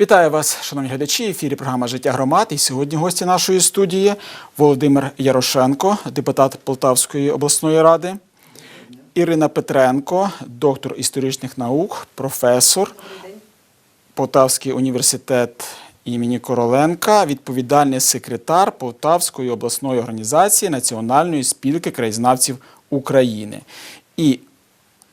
Вітаю вас, шановні глядачі. Ефірі програма Життя громад. І сьогодні гості нашої студії Володимир Ярошенко, депутат Полтавської обласної ради, Ірина Петренко, доктор історичних наук, професор, Полтавський університет імені Короленка, відповідальний секретар Полтавської обласної організації Національної спілки краєзнавців України. І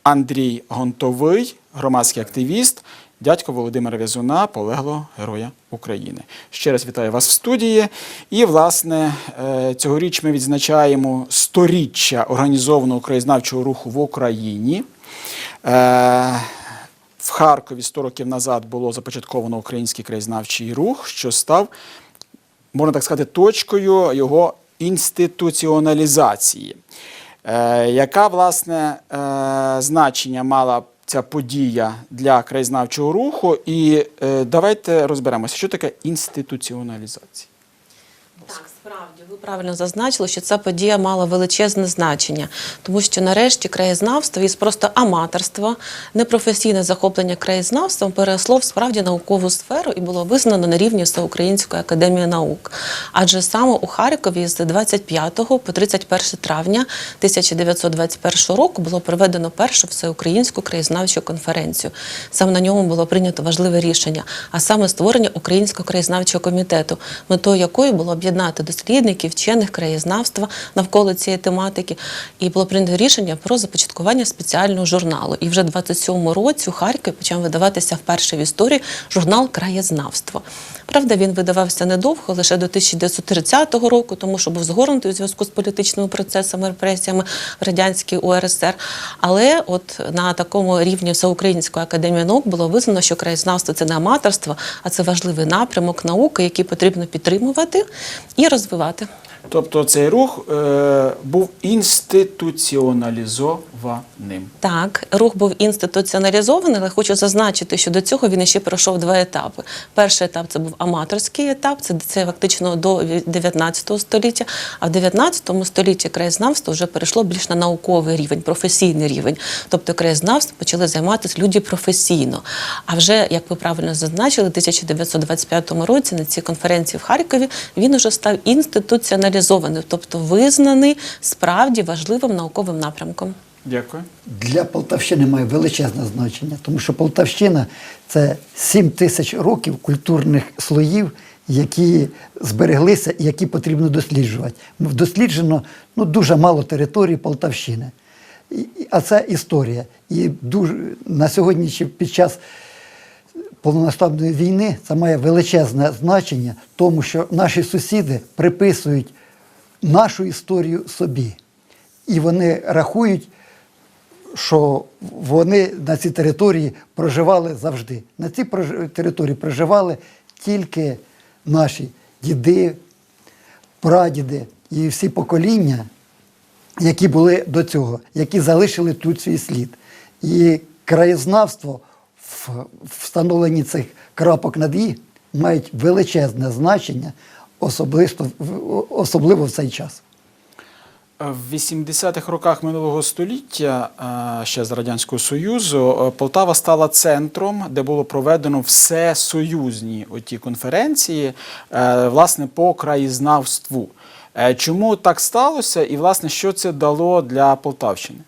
Андрій Гонтовий, громадський активіст, дядько Володимира В'язуна, полеглого Героя України. Ще раз вітаю вас в студії. І, власне, е, цьогоріч ми відзначаємо сторіччя організованого краєзнавчого руху в Україні. Е, В Харкові 100 років назад було започатковано український краєзнавчий рух, що став можна так сказати, точкою його інституціоналізації. Е, яка, власне, значення мала ця подія для краєзнавчого руху? І е, давайте розберемося, що таке інституціоналізація. Так, справді ви правильно зазначили, що ця подія мала величезне значення, тому що нарешті краєзнавство із просто аматорства, непрофесійне захоплення краєзнавством переросло в справді наукову сферу і було визнано на рівні Всеукраїнської академії наук. Адже саме у Харкові з 25 по 31 травня 1921 року було проведено першу всеукраїнську краєзнавчу конференцію. Саме на ньому було прийнято важливе рішення, а саме створення Українського краєзнавчого комітету, метою якої було об'єднати дослідників, вчених краєзнавства навколо цієї тематики. І було прийнято рішення про започаткування спеціального журналу. І вже 27-му році у Харкові почав видаватися вперше в історії журнал Краєзнавство. Правда, він видавався недовго, лише до 1930 року, тому що був згорнутий у зв'язку з політичними процесами, репресіями радянській УРСР. Але от на такому рівні Всеукраїнської академії наук було визнано, що краєзнавство це не аматорство, а це важливий напрямок науки, який потрібно підтримувати і розвивати. Тобто цей рух е, був інституціоналізованим. Так, рух був інституціоналізований, але хочу зазначити, що до цього він ще пройшов два етапи. Перший етап це був аматорський етап, це, це фактично до 19 століття. А в 19 столітті краєзнавство вже перейшло більш на науковий рівень, професійний рівень. Тобто краєзнавством почали займатися люди професійно. А вже, як ви правильно зазначили, в 1925 році на цій конференції в Харкові він уже став інституціоналізований, тобто визнаний справді важливим науковим напрямком. Дякую. Для Полтавщини має величезне значення, тому що Полтавщина це 7 тисяч років культурних слоїв, які збереглися і які потрібно досліджувати. Досліджено ну, дуже мало території Полтавщини. А це історія. І дуже на сьогодні ще під час повномасштабної війни це має величезне значення, тому що наші сусіди приписують нашу історію собі. І вони рахують, що вони на цій території проживали завжди. На цій території проживали тільки наші діди, прадіди і всі покоління, які були до цього, які залишили тут свій слід. І краєзнавство в встановленні цих крапок над «і» мають величезне значення, особисто, в- особливо в цей час. В 80-х роках минулого століття, е, ще з Радянського Союзу, е, Полтава стала центром, де було проведено всесоюзні оті конференції, е, власне, по краєзнавству. Е, Чому так сталося і, власне, що це дало для Полтавщини?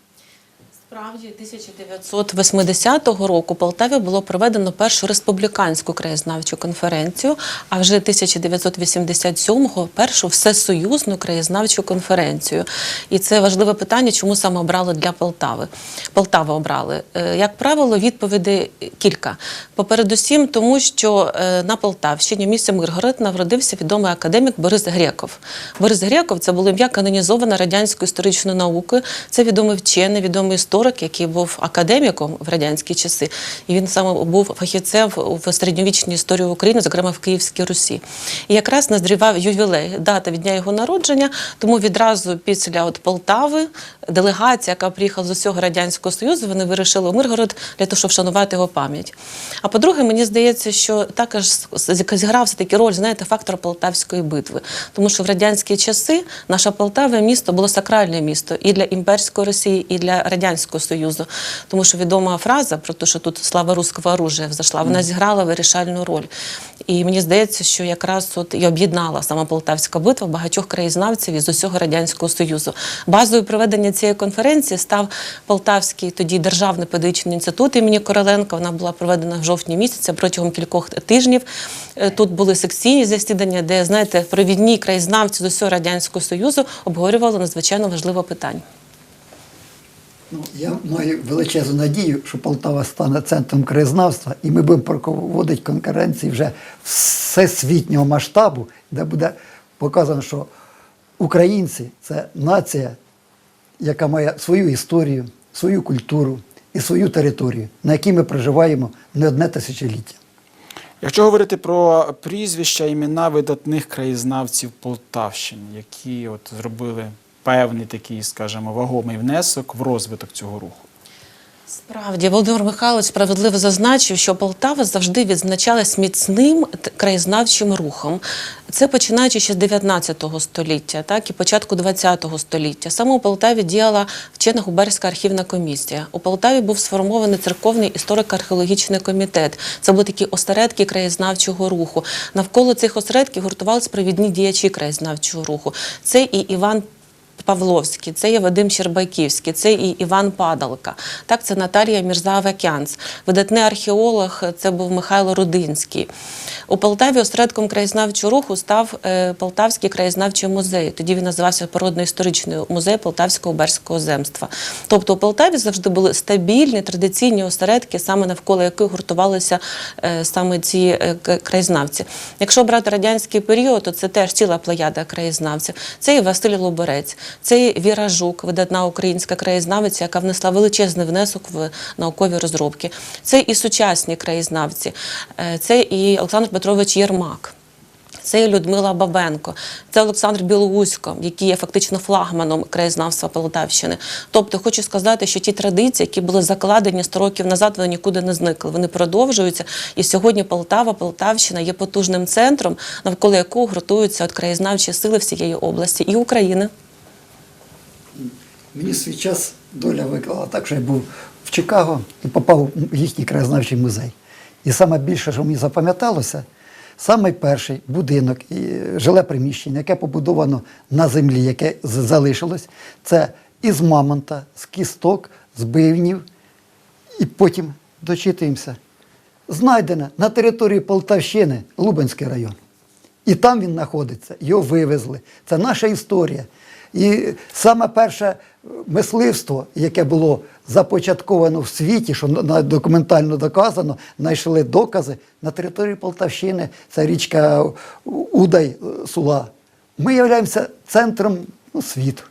Справді 1980 року в Полтаві було проведено першу республіканську краєзнавчу конференцію, а вже 1987-го першу всесоюзну краєзнавчу конференцію. І це важливе питання, чому саме обрали для Полтави. Полтави обрали. Е, Як правило, відповідей кілька. Попередусім, тому що е, на Полтавщині, в місті Миргород, народився відомий академік Борис Греков. Борис Греков це було ім'я канонізоване радянською історичною наукою. Це відомий вчений, відомий історик, який був академіком в радянські часи. І він саме був фахівцем в середньовічній історії України, зокрема в Київській Русі. І якраз назрівав ювілей, дата від дня його народження. Тому відразу після от Полтави делегація, яка приїхала з усього радянського союзу, вони вирішили у Миргород для того, щоб вшанувати його пам'ять. А по-друге, мені здається, що також зіграв все-таки роль, знаєте, фактор Полтавської битви. Тому що в радянські часи наша Полтава місто було сакральне місто і для імперської Росії, і для радянської. Радянського Союзу. Тому що відома фраза про те, що тут слава руського оружия взошла, вона зіграла вирішальну роль. І мені здається, що якраз от і об'єднала сама Полтавська битва багатьох краєзнавців із усього радянського союзу. Базою проведення цієї конференції став Полтавський тоді державний педагогічний інститут імені Короленка. Вона була проведена в жовтні місяця протягом кількох тижнів. Е, Тут були секційні засідання, де знаєте, провідні краєзнавці з усього радянського союзу обговорювали надзвичайно важливе питання. Ну, я маю величезну надію, що Полтава стане центром краєзнавства, і ми будемо проводити конференції вже всесвітнього масштабу, де буде показано, що українці це нація, яка має свою історію, свою культуру і свою територію, на якій ми проживаємо не одне тисячоліття. Якщо говорити про прізвища, імена видатних краєзнавців Полтавщини, які от зробили певний такий, скажімо, вагомий внесок в розвиток цього руху. Справді, Володимир Михайлович справедливо зазначив, що Полтава завжди відзначалась міцним краєзнавчим рухом. Це починаючи ще з 19 століття, так і початку 20 століття. Саме у Полтаві діяла вчена губерська архівна комісія. У Полтаві був сформований церковний історико-археологічний комітет. Це були такі осередки краєзнавчого руху. Навколо цих осередків гуртувалися провідні діячі краєзнавчого руху. Це і Іван Павловський, це є Вадим Щербаківський, це і Іван Падалка. Так, це Наталія Мірза-Авакянц. Видатний археолог це був Михайло Рудинський. У Полтаві осередком краєзнавчого руху став е, Полтавський краєзнавчий музей. Тоді він називався Природно-історичний музей Полтавського Берського земства. Тобто у Полтаві завжди були стабільні традиційні осередки, саме навколо яких гуртувалися е, саме ці е, краєзнавці. Якщо брати радянський період, то це теж ціла плеяда краєзнавців. Це і Василь Лоборець, це Віра Жук, видатна українська краєзнавиця, яка внесла величезний внесок в наукові розробки. Це і сучасні краєзнавці, Е, це і Олександр Петрович Єрмак. Це Людмила Бабенко, це Олександр Білоусько, який є фактично флагманом краєзнавства Полтавщини. Тобто хочу сказати, що ті традиції, які були закладені 100 років назад, вони нікуди не зникли. Вони продовжуються. І сьогодні Полтава, Полтавщина є потужним центром, навколо якого гуртуються от краєзнавчі сили всієї області і України. Мені свій час доля виклала так, що я був в Чикаго і попав в їхній краєзнавчий музей. І саме більше, що мені запам'яталося, саме перший будинок і жиле приміщення, яке побудовано на землі, яке залишилось, це із мамонта, з кісток, з бивнів, і потім дочитуємося. Знайдене на території Полтавщини, Лубенський район. І там він знаходиться, його вивезли. Це наша історія. І саме перше е, мисливство, яке було започатковано в світі, що документально доказано, знайшли докази на території Полтавщини, це річка Удай е, Сула. Ми являємося центром ну, світу.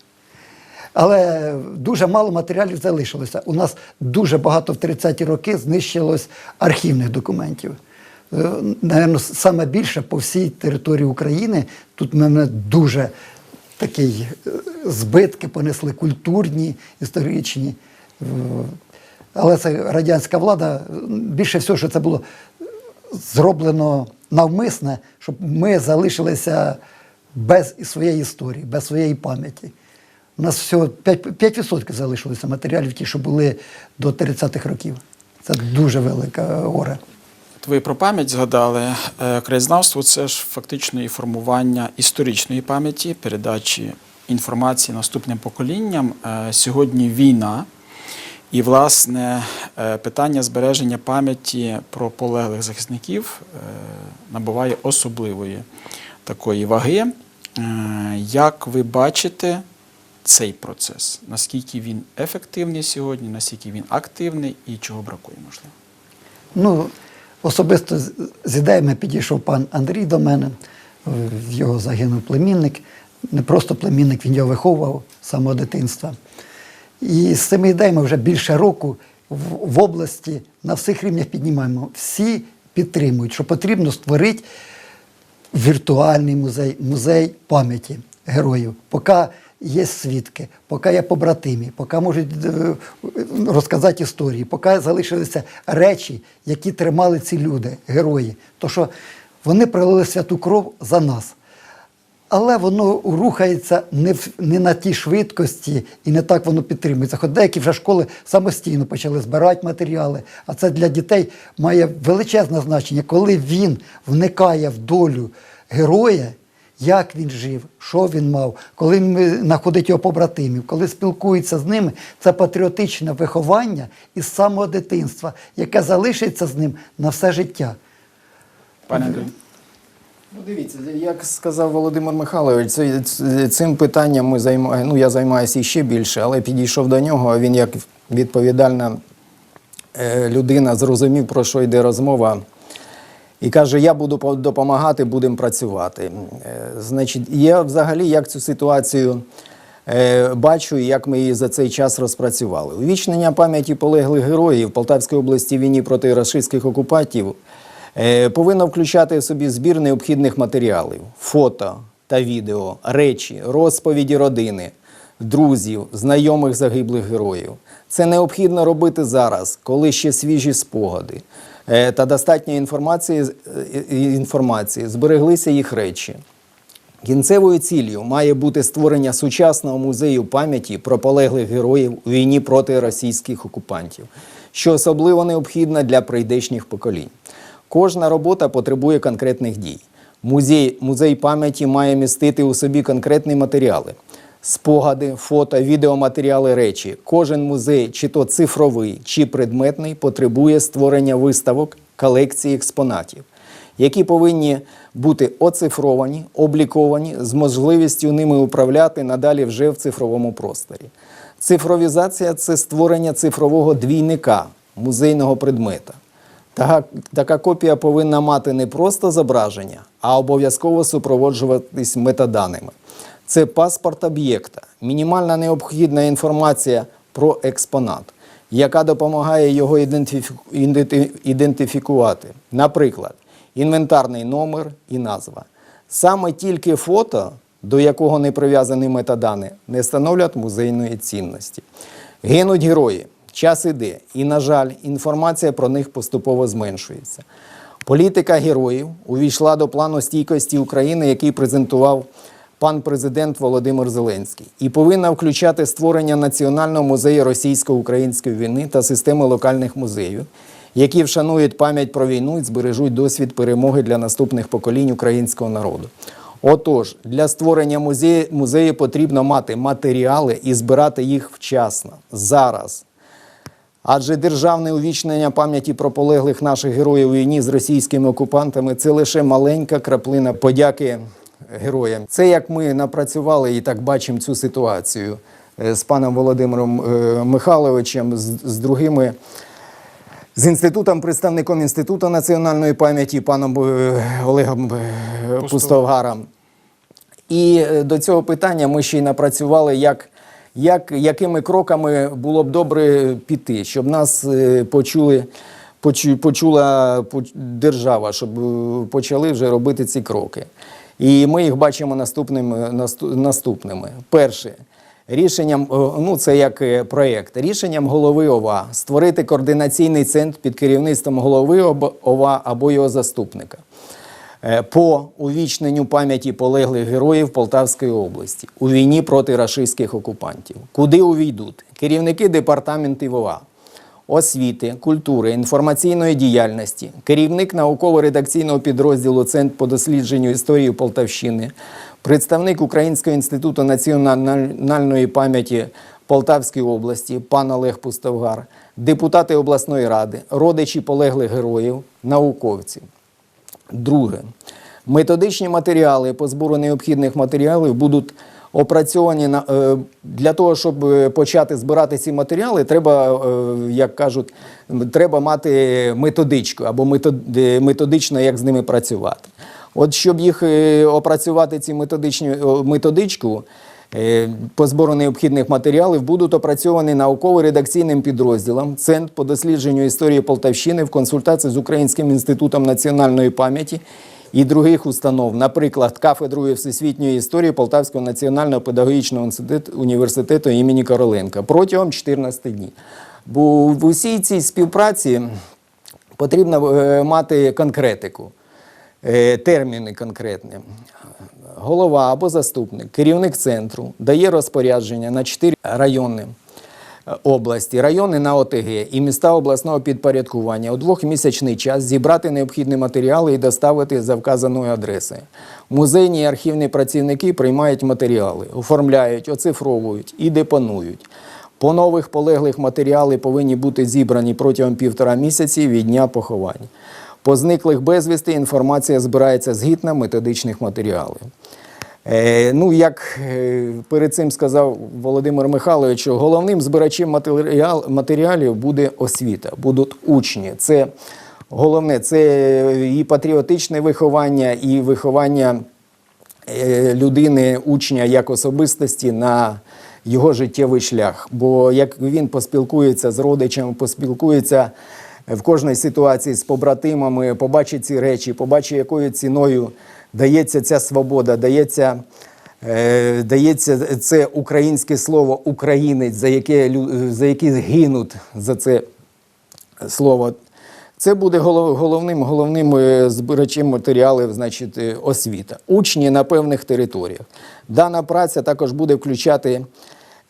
Але дуже мало матеріалів залишилося. У нас дуже багато в 30-ті роки знищилось архівних документів. Е, Наверно, саме більше по всій території України. Тут мене дуже такі е, збитки понесли культурні, історичні. Але це радянська влада, більше всього, що це було зроблено навмисне, щоб ми залишилися без своєї історії, без своєї пам'яті. У нас всього 5%, 5% залишилося матеріалів, ті, що були до 30-х років. Це дуже велика горе. Ви про пам'ять згадали. Е, Краєзнавство це ж фактично і формування історичної пам'яті, передачі інформації наступним поколінням. Е, Сьогодні війна. І, власне, е, питання збереження пам'яті про полеглих захисників набуває особливої такої ваги. Як ви бачите цей процес? Наскільки він ефективний сьогодні, наскільки він активний і чого бракує, можливо? Ну, особисто з- ідеями підійшов пан Андрій до мене, в його загинув племінник. Не просто племінник, він його виховував з самого дитинства. І з цими ідеями вже більше року в області на всіх рівнях піднімаємо. Всі підтримують, що потрібно створити віртуальний музей, музей пам'яті героїв. Поки є свідки, поки є побратимі, поки можуть е, розказати історії, поки залишилися речі, які тримали ці люди, герої. То що вони пролили святу кров за нас. Але воно рухається не, в, не на тій швидкості і не так воно підтримується. Хоч деякі вже школи самостійно почали збирати матеріали. А це для дітей має величезне значення, коли він вникає в долю героя, як він жив, що він мав, коли він е, знаходить його побратимів, коли спілкується з ними, це патріотичне виховання із самого дитинства, яке залишиться з ним на все життя. Пане Андрію. Ну, дивіться, як сказав Володимир Михайлович, цим питанням ми займає, ну, я займаюся іще більше, але підійшов до нього. Він як відповідальна е, людина зрозумів, про що йде розмова. І каже: Я буду допомагати, будемо працювати. Е, Значить, я взагалі як цю ситуацію е, бачу і як ми її за цей час розпрацювали. Увічнення пам'яті полеглих героїв в Полтавській області війні проти рашистських окупантів е, повинно включати в собі збір необхідних матеріалів: фото та відео, речі, розповіді родини, друзів, знайомих загиблих героїв. Це необхідно робити зараз, коли ще свіжі спогади та достатньо інформації, е, інформації збереглися їх речі. Кінцевою ціллю має бути створення сучасного музею пам'яті про полеглих героїв у війні проти російських окупантів, що особливо необхідно для прийдешніх поколінь. Кожна робота потребує конкретних дій. Музей, музей пам'яті має містити у собі конкретні матеріали. Спогади, фото, відеоматеріали, речі. Кожен музей, чи то цифровий, чи предметний, потребує створення виставок, колекції експонатів які повинні бути оцифровані, обліковані з можливістю ними управляти надалі вже в цифровому просторі. Цифровізація це створення цифрового двійника музейного предмета. Така, така копія повинна мати не просто зображення, а обов'язково супроводжуватись метаданими. Це паспорт об'єкта, мінімальна необхідна інформація про експонат, яка допомагає його ідентифікувати. Наприклад, інвентарний номер і назва. Саме тільки фото, до якого не прив'язані метадані, не становлять музейної цінності. Гинуть герої, час іде, і, на жаль, інформація про них поступово зменшується. Політика героїв увійшла до плану стійкості України, який презентував пан президент Володимир Зеленський, і повинна включати створення Національного музею російсько-української війни та системи локальних музеїв, які вшанують пам'ять про війну і збережуть досвід перемоги для наступних поколінь українського народу. Отож, для створення музею, музею потрібно мати матеріали і збирати їх вчасно, зараз. Адже державне увічнення пам'яті про полеглих наших героїв у війні з російськими окупантами це лише маленька краплина подяки героям. Це як ми напрацювали і так бачимо цю ситуацію е, з паном Володимиром е, Михайловичем, з, з другими. З інститутом, представником Інституту національної пам'яті паном е, Олегом Пустовгаром. І до цього питання ми ще й напрацювали, як, як, якими кроками було б добре піти, щоб нас почули, почу, почула держава, щоб почали вже робити ці кроки. І ми їх бачимо наступними. наступними. Перше. Рішенням, е, ну це як е, проєкт, рішенням голови ОВА створити координаційний центр під керівництвом голови ОВА або його заступника е, по увічненню пам'яті полеглих героїв Полтавської області у війні проти рашистських окупантів, куди увійдуть керівники департаментів ОВА, освіти, культури, інформаційної діяльності, керівник науково-редакційного підрозділу Центр по дослідженню історії Полтавщини, представник Українського інституту національної пам'яті Полтавської області, пан Олег Пустовгар, депутати обласної ради, родичі полеглих героїв, науковці. Друге, методичні матеріали по збору необхідних матеріалів будуть опрацьовані на е, для того, щоб е, почати збирати ці матеріали, треба, е, як кажуть, треба мати методичку або методично, як з ними працювати. От щоб їх опрацювати ці методичні методичку. По збору необхідних матеріалів будуть опрацьовані науково-редакційним підрозділом Центр по дослідженню історії Полтавщини в консультації з Українським інститутом національної пам'яті і других установ, наприклад, кафедрою всесвітньої історії Полтавського національного педагогічного університету імені Короленка протягом 14 днів. Бо в усій цій співпраці потрібно е, мати конкретику. е, терміни конкретні. Голова або заступник, керівник центру дає розпорядження на 4 райони області, райони на ОТГ і міста обласного підпорядкування у двохмісячний час зібрати необхідні матеріали і доставити за вказаною адресою. Музейні і архівні працівники приймають матеріали, оформляють, оцифровують і депонують. По нових полеглих матеріали повинні бути зібрані протягом півтора місяці від дня поховання. По зниклих безвісти інформація збирається згідно методичних матеріалів. Е, ну, як е, перед цим сказав Володимир Михайлович, головним збирачем матеріал, матеріалів буде освіта, будуть учні. Це головне, це і патріотичне виховання, і виховання е, людини, учня як особистості на його життєвий шлях. Бо як він поспілкується з родичами, поспілкується в кожній ситуації з побратимами, побачить ці речі, побачить, якою ціною дається ця свобода, дається. е, Дається це українське слово українець, за яке за які гинуть за це слово. Це буде головним, головним е, збирачем матеріалів, значить, освіта. Учні на певних територіях. Дана праця також буде включати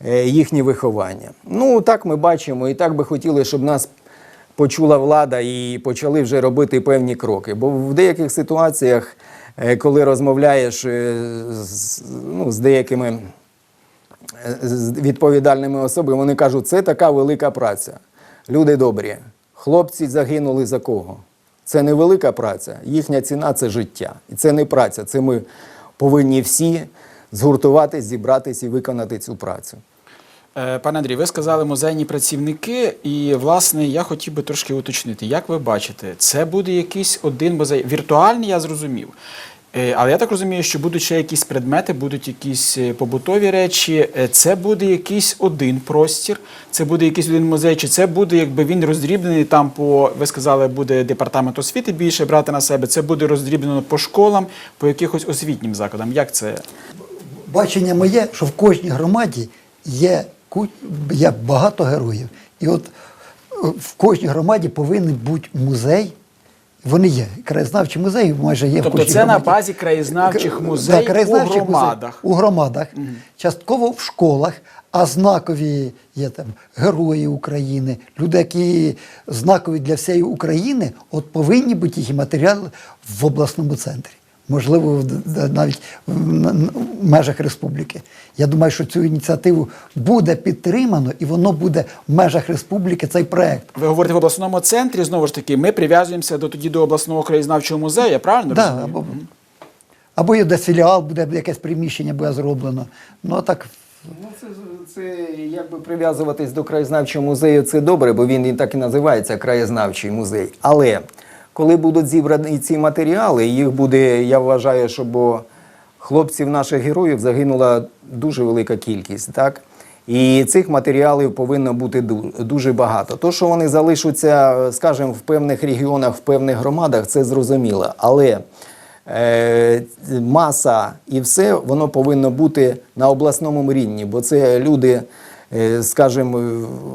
е, їхнє виховання. Ну, так ми бачимо, і так би хотіли, щоб нас почула влада і почали вже робити певні кроки. Бо в деяких ситуаціях, е, коли розмовляєш е, з, ну, з деякими з відповідальними особами, вони кажуть, це така велика праця. Люди добрі, хлопці загинули за кого? Це не велика праця, їхня ціна це життя. І це не праця. Це ми повинні всі згуртуватись, зібратись і виконати цю працю. Е, Пане Андрій, ви сказали музейні працівники, і власне я хотів би трошки уточнити, як ви бачите, це буде якийсь один музей. Віртуальний, я зрозумів. Е, Але я так розумію, що будуть ще якісь предмети, будуть якісь е, побутові речі. Це буде якийсь один простір, це буде якийсь один музей, чи це буде, якби він роздрібнений там по, ви сказали, буде департамент освіти більше брати на себе. Це буде роздрібнено по школам, по якихось освітнім закладам. Як це? Бачення моє, що в кожній громаді є, є багато героїв. І от е, в кожній громаді повинен бути музей. Вони є. Краєзнавчі музеї майже є Тобто кожній це на базі краєзнавчих музеїв да, краєзнавчих у громадах. музеїв. У громадах. Частково в школах, а знакові є там герої України, люди, які знакові для всієї України, от повинні бути їх матеріали в обласному центрі. Можливо, навіть в межах республіки. Я думаю, що цю ініціативу буде підтримано і воно буде в межах республіки цей проект. Ви говорите в обласному центрі, знову ж таки, ми прив'язуємося до тоді до обласного краєзнавчого музею, я правильно Да, розумію? або, або є десь філіал, буде якесь приміщення буде зроблено. Ну а так Ну, це, це якби прив'язуватись до краєзнавчого музею, це добре, бо він і так і називається краєзнавчий музей. Але коли будуть зібрані ці матеріали, їх буде, я вважаю, що бо хлопців наших героїв загинула дуже велика кількість, так? І цих матеріалів повинно бути дуже багато. То, що вони залишаться, скажімо, в певних регіонах, в певних громадах, це зрозуміло. Але е, маса і все воно повинно бути на обласному рівні, бо це люди, е, скажімо,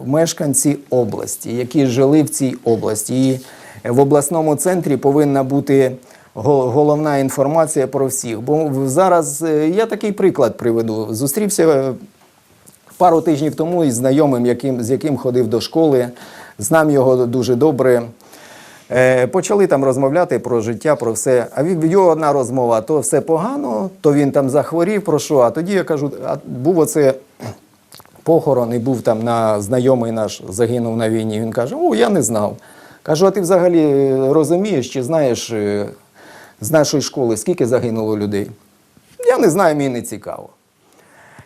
мешканці області, які жили в цій області. І в обласному центрі повинна бути головна інформація про всіх. Бо зараз е, я такий приклад приведу. Зустрівся е, пару тижнів тому із знайомим, яким, з яким ходив до школи, знав його дуже добре. Е, почали там розмовляти про життя, про все. А від його одна розмова: то все погано, то він там захворів, про що. А тоді я кажу, а був оце похорон і був там на знайомий наш загинув на війні. Він каже: О, я не знав. Кажу, а ти взагалі е, розумієш чи знаєш е, з нашої школи, скільки загинуло людей? Я не знаю, мені не цікаво.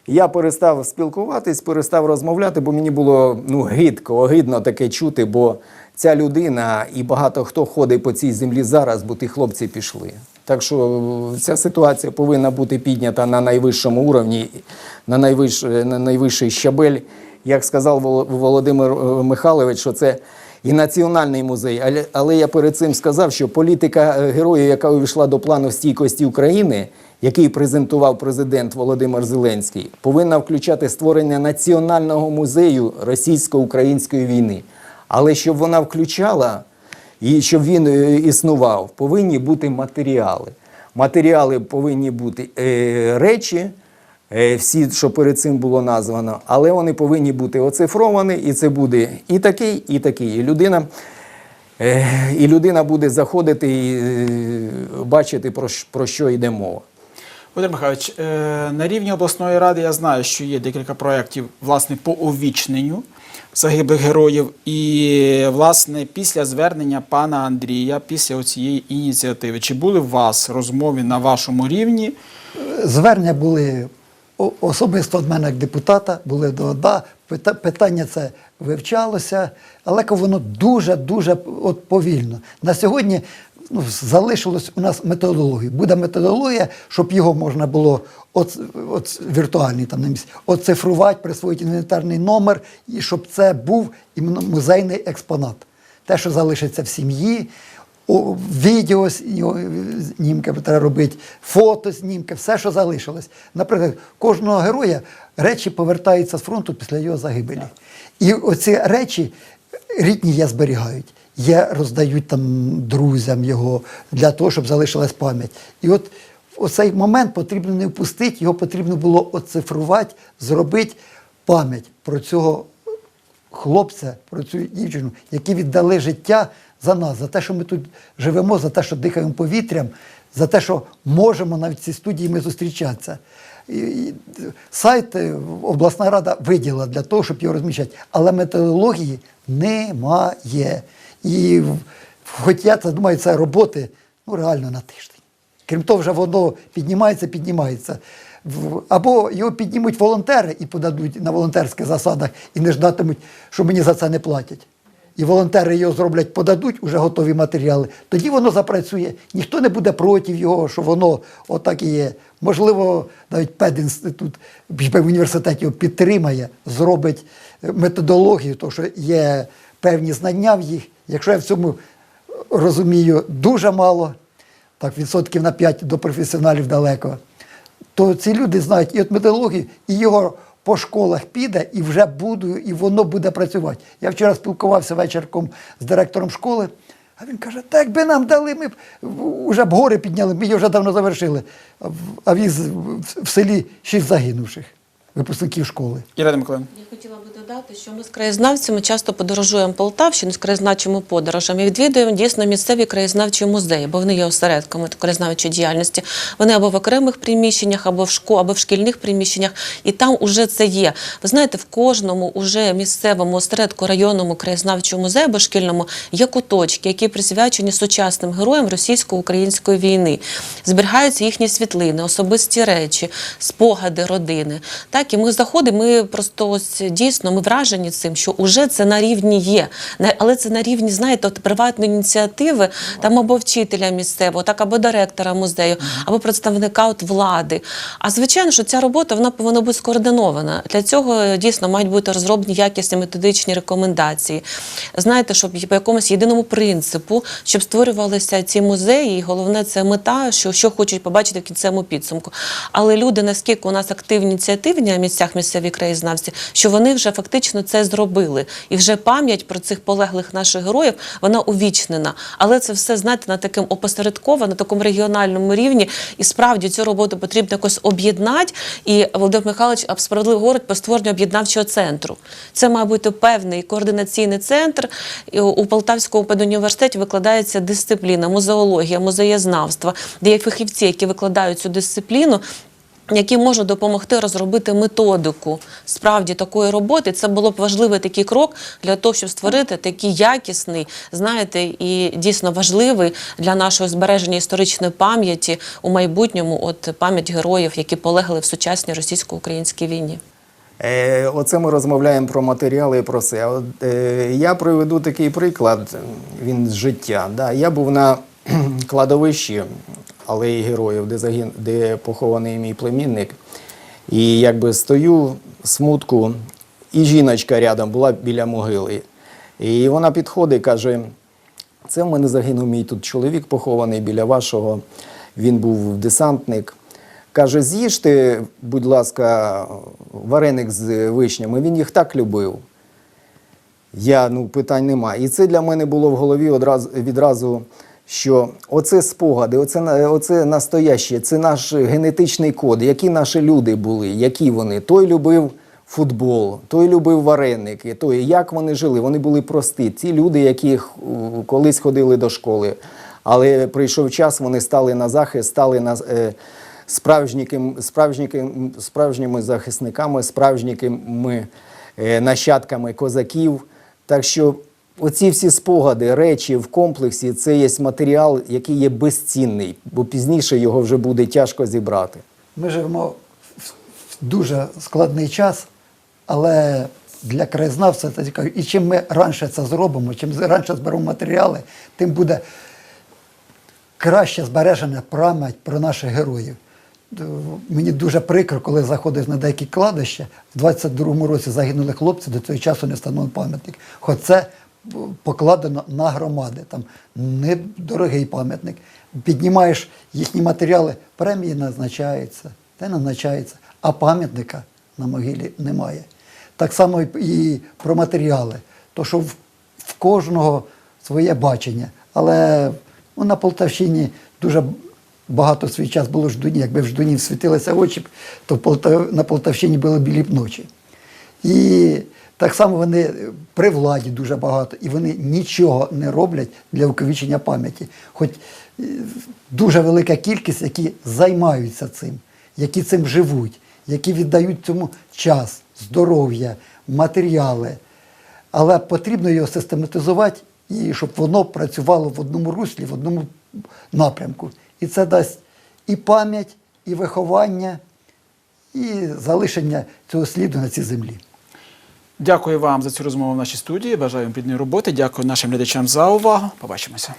Я перестав спілкуватись, перестав розмовляти, бо мені було ну, гидко, огидно таке чути, бо ця людина і багато хто ходить по цій землі зараз, бо ті хлопці пішли. Так що е, ця ситуація повинна бути піднята на найвищому уровні, на, найвищ, на найвищий щабель. Як сказав Володимир е, Михайлович, що це і національний музей. Але, я перед цим сказав, що політика е, героїв, яка увійшла до плану стійкості України, який презентував президент Володимир Зеленський, повинна включати створення національного музею російсько-української війни. Але щоб вона включала і щоб він е, існував, повинні бути матеріали. Матеріали повинні бути речі, всі, що перед цим було названо, але вони повинні бути оцифровані, і це буде і такий, і такий. І людина, е, і людина буде заходити і е, бачити, про, про що йде мова. Володимир Михайлович, е, на рівні обласної ради я знаю, що є декілька проєктів власне по увічненню загиблих героїв. І, власне, після звернення пана Андрія, після цієї ініціативи, чи були у вас розмови на вашому рівні? Звернення були особисто від мене як депутата, були до ОДА. Пита- Питання це вивчалося, але воно дуже-дуже от повільно. На сьогодні ну, залишилось у нас методологія. Буде методологія, щоб його можна було от, от, віртуальний там на оцифрувати, присвоїти інвентарний номер, і щоб це був іменно музейний експонат. Те, що залишиться в сім'ї, відео знімки треба робити, фото знімки, все, що залишилось. Наприклад, кожного героя речі повертаються з фронту після його загибелі. І оці речі рідні є зберігають. Є, роздають там друзям його для того, щоб залишилась пам'ять. І от в цей момент потрібно не впустити, його потрібно було оцифрувати, зробити пам'ять про цього хлопця, про цю дівчину, які віддали життя за нас, за те, що ми тут живемо, за те, що дихаємо повітрям, за те, що можемо навіть в цій студії ми зустрічатися. І, сайт е, обласна рада виділа для того, щоб його розміщати, але методології немає. І хоча це думаю, це роботи ну, реально на тиждень. Крім того, вже воно піднімається, піднімається. Або його піднімуть волонтери і подадуть на волонтерських засадах, і не ждатимуть, що мені за це не платять. І волонтери його зроблять, подадуть уже готові матеріали. Тоді воно запрацює. Ніхто не буде проти його, що воно отак і є. Можливо, навіть педінститут в університеті його підтримає, зробить е, методологію, тому що є певні знання в їх. Якщо я в цьому розумію дуже мало, так відсотків на 5 до професіоналів далеко, то ці люди знають і от методологію, і його по школах піде, і вже буду, і воно буде працювати. Я вчора спілкувався вечірком з директором школи, а він каже: так би нам дали, ми б вже б гори підняли, ми її вже давно завершили. А віз в- селі шість загинувших випускників школи. Ірина Миколаївна. Я хотіла би додати, що ми з краєзнавцями часто подорожуємо Полтавщину з краєзнавчими подорожами. і Відвідуємо дійсно місцеві краєзнавчі музеї, бо вони є осередками краєзнавчої діяльності. Вони або в окремих приміщеннях, або в шко, або в шкільних приміщеннях, і там уже це є. Ви знаєте, в кожному уже місцевому осередку районному краєзнавчому музею або шкільному є куточки, які присвячені сучасним героям російсько-української війни. Зберігаються їхні світлини, особисті речі, спогади родини. Так, і ми заходимо, ми просто ось дійсно ми вражені цим, що уже це на рівні є. Але це на рівні, знаєте, от приватної ініціативи, там або вчителя місцевого, так або директора музею, або представника от влади. А звичайно, що ця робота вона повинна бути скоординована. Для цього дійсно мають бути розроблені якісні методичні рекомендації. Знаєте, щоб по якомусь єдиному принципу, щоб створювалися ці музеї, і головне це мета, що, що хочуть побачити в кінцевому підсумку. Але люди, наскільки у нас активні ініціативні на місцях місцеві краєзнавці, що вони вже фактично це зробили. І вже пам'ять про цих полеглих наших героїв вона увічнена. Але це все, знаєте, на таким опосередковано, на такому регіональному рівні. І справді цю роботу потрібно якось об'єднати. І Володимир Михайлович справедливо говорить про створення об'єднавчого центру. Це має бути певний координаційний центр. У Полтавському педуніверситеті викладається дисципліна, музеологія, музеєзнавство, де є фахівці, які викладають цю дисципліну. Які можуть допомогти розробити методику справді такої роботи, це було б важливий такий крок для того, щоб створити такий якісний, знаєте, і дійсно важливий для нашого збереження історичної пам'яті у майбутньому, от пам'ять героїв, які полегли в сучасній російсько-українській війні. Е, Оце ми розмовляємо про матеріали і про це. Е, я приведу такий приклад, він з життя. Да, я був на кладовищі алеї героїв, де, загин, де похований мій племінник. І якби стою смутку, і жіночка рядом була біля могили. І вона підходить і каже: це в мене загинув мій тут чоловік похований біля вашого. Він був десантник. Каже, з'їжте, будь ласка, вареник з вишнями. Він їх так любив. Я ну питань немає. І це для мене було в голові одразу відразу. Що оце спогади, оце, оце настояще, це наш генетичний код, які наші люди були, які вони. Той любив футбол, той любив вареники, той як вони жили. Вони були прості. Ті люди, які колись ходили до школи. Але прийшов час, вони стали на захист, стали на е, справжніким, справжніким, справжніми захисниками, справжніми е, нащадками козаків. Так що оці всі спогади, речі в комплексі це є матеріал, який є безцінний, бо пізніше його вже буде тяжко зібрати. Ми живемо в дуже складний час, але для краєзнавця це цікаво. І чим ми раніше це зробимо, чим раніше зберемо матеріали, тим буде краще збережена пам'ять про наших героїв. Мені дуже прикро, коли заходиш на деякі кладища, в 22-му році загинули хлопці, до цього часу не встановлений пам'ятник. Хоч це покладено на громади, там недорогий пам'ятник. Піднімаєш їхні матеріали, премії назначаються, те назначається, а пам'ятника на могилі немає. Так само і- про матеріали. То, що в, в кожного своє бачення. Але ну, на Полтавщині дуже багато свій час було ждуні. Якби в ждуні світилися очі, то на Полтавщині були білі б ночі. І так само вони при владі дуже багато, і вони нічого не роблять для увіковічення пам'яті. Хоч е, дуже велика кількість, які займаються цим, які цим живуть, які віддають цьому час, здоров'я, матеріали. Але потрібно його систематизувати і щоб воно працювало в одному руслі, в одному напрямку. І це дасть і пам'ять, і виховання, і залишення цього сліду на цій землі. Дякую вам за цю розмову в нашій студії. Бажаю вам плідної роботи. Дякую нашим глядачам за увагу. Побачимося.